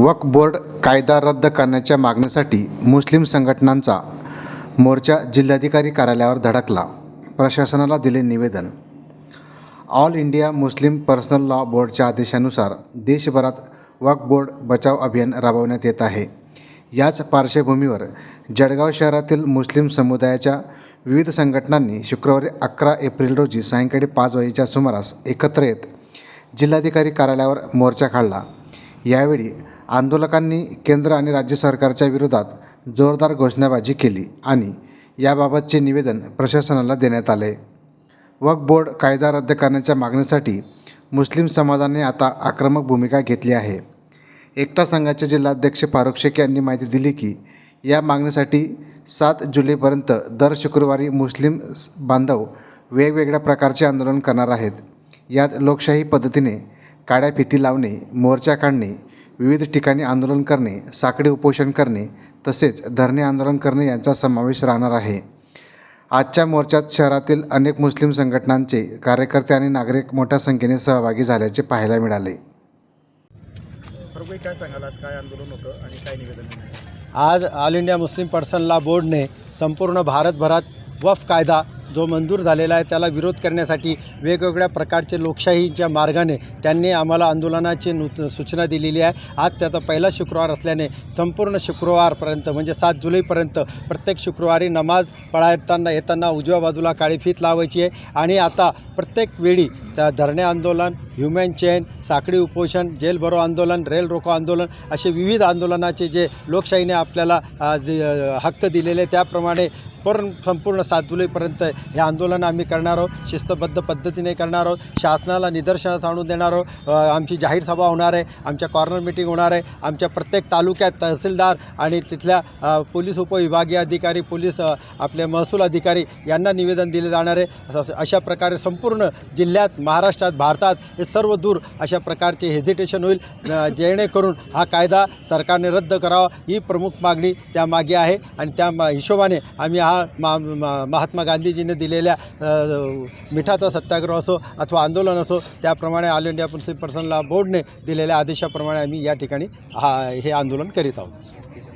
वक्फ board कायदा रद्द करण्याच्या मागणीसाठी मुस्लिम संघटनांचा मोर्चा जिल्हाधिकारी कार्यालयावर धडकला. प्रशासनाला दिले निवेदन. All India Muslim personal law बोर्डच्या आदेशानुसार देशभरात वक्फ बोर्ड बचाव अभियान राबवण्यात येत आहे. याच पार्श्वभूमीवर जळगाव शहरातील मुस्लिम समुदायाच्या विविध संघटनांनी शुक्रवारी अकरा एप्रिल रोजी सायंकाळी पाच वाजेच्या सुमारास एकत्र येत जिल्हाधिकारी कार्यालयावर मोर्चा काढला. यावेळी आंदोलकांनी केंद्र आणि राज्य सरकारच्या विरोधात जोरदार घोषणाबाजी केली आणि याबाबतचे निवेदन प्रशासनाला देण्यात आले. वक्फ बोर्ड कायदा रद्द करण्याच्या मागणीसाठी मुस्लिम समाजाने आता आक्रमक भूमिका घेतली आहे. एकटा संघाचे जिल्हाध्यक्ष फारुख शेख यांनी माहिती दिली की या मागणीसाठी सात जुलैपर्यंत दर शुक्रवारी मुस्लिम बांधव वेगवेगळ्या प्रकारचे आंदोलन करणार आहेत. यात लोकशाही पद्धतीने काड्या फिती लावणे मोर्चा काढणे विविध ठिकाणी आंदोलन करणे साकडे उपोषण करणे तसेच धरणे आंदोलन करणे यांचा समावेश राहणार आहे. आजच्या मोर्चात शहरातील अनेक मुस्लिम संघटनांचे कार्यकर्ते आणि नागरिक मोठ्या संख्येने सहभागी झाल्याचे पाहायला मिळाले. काय सांगाल? आज काय आंदोलन होतं आणि काय निवेदन दिलं? आज all India Muslim person law बोर्डने संपूर्ण भारतभरात वफ कायदा जो मंजूर झालेला आहे त्याला विरोध करण्यासाठी वेगवेगळ्या प्रकारचे लोकशाहीच्या मार्गाने त्यांनी आम्हाला आंदोलनाची नू सूचना दिलेली आहे. आज त्याचा पहिला शुक्रवार असल्याने संपूर्ण शुक्रवारपर्यंत म्हणजे सात जुलैपर्यंत प्रत्येक शुक्रवारी नमाज पळायताना येताना उजव्या बाजूला काळी फीत लावायची आहे. आणि आता प्रत्येक वेळी त्या धरणे आंदोलन ह्युमन चेन साखळी उपोषण जेल भरो आंदोलन रेल रोको आंदोलन असे विविध आंदोलनाचे जे लोकशाहीने आपल्याला दि- हक्क दिलेले त्याप्रमाणे पर संपूर्ण सात जुलैपर्यंत हे आंदोलन आम्ही करणार आहोत. शिस्तबद्ध पद्धतीने करणार आहोत. शासनाला निदर्शनास आणून देणार आहोत. आमची जाहीर सभा होणार आहे. आमच्या कॉर्नर मिटिंग होणार आहे. आमच्या प्रत्येक तालुक्यात तहसीलदार आणि तिथल्या पोलीस उपविभागीय अधिकारी पोलीस आपले महसूल अधिकारी यांना निवेदन दिले जाणार आहे. अशा प्रकारे संपूर्ण जिल्ह्यात महाराष्ट्रात भारतात हे सर्व दूर अशा प्रकारचे हेजिटेशन होईल. जेणेकरून हा कायदा सरकारने रद्द करावा ही प्रमुख मागणी त्यामागे आहे. आणि त्या मा- हिशोबाने आम्ही हा मा महात्मा गांधीजीने दिलेल्या मिठाचा सत्याग्रह असो अथवा आंदोलन असो त्याप्रमाणे ऑल इंडिया मुस्लिम पर्सनला बोर्डने दिलेल्या आदेशाप्रमाणे आम्ही या ठिकाणी हा हे आंदोलन करीत आहोत.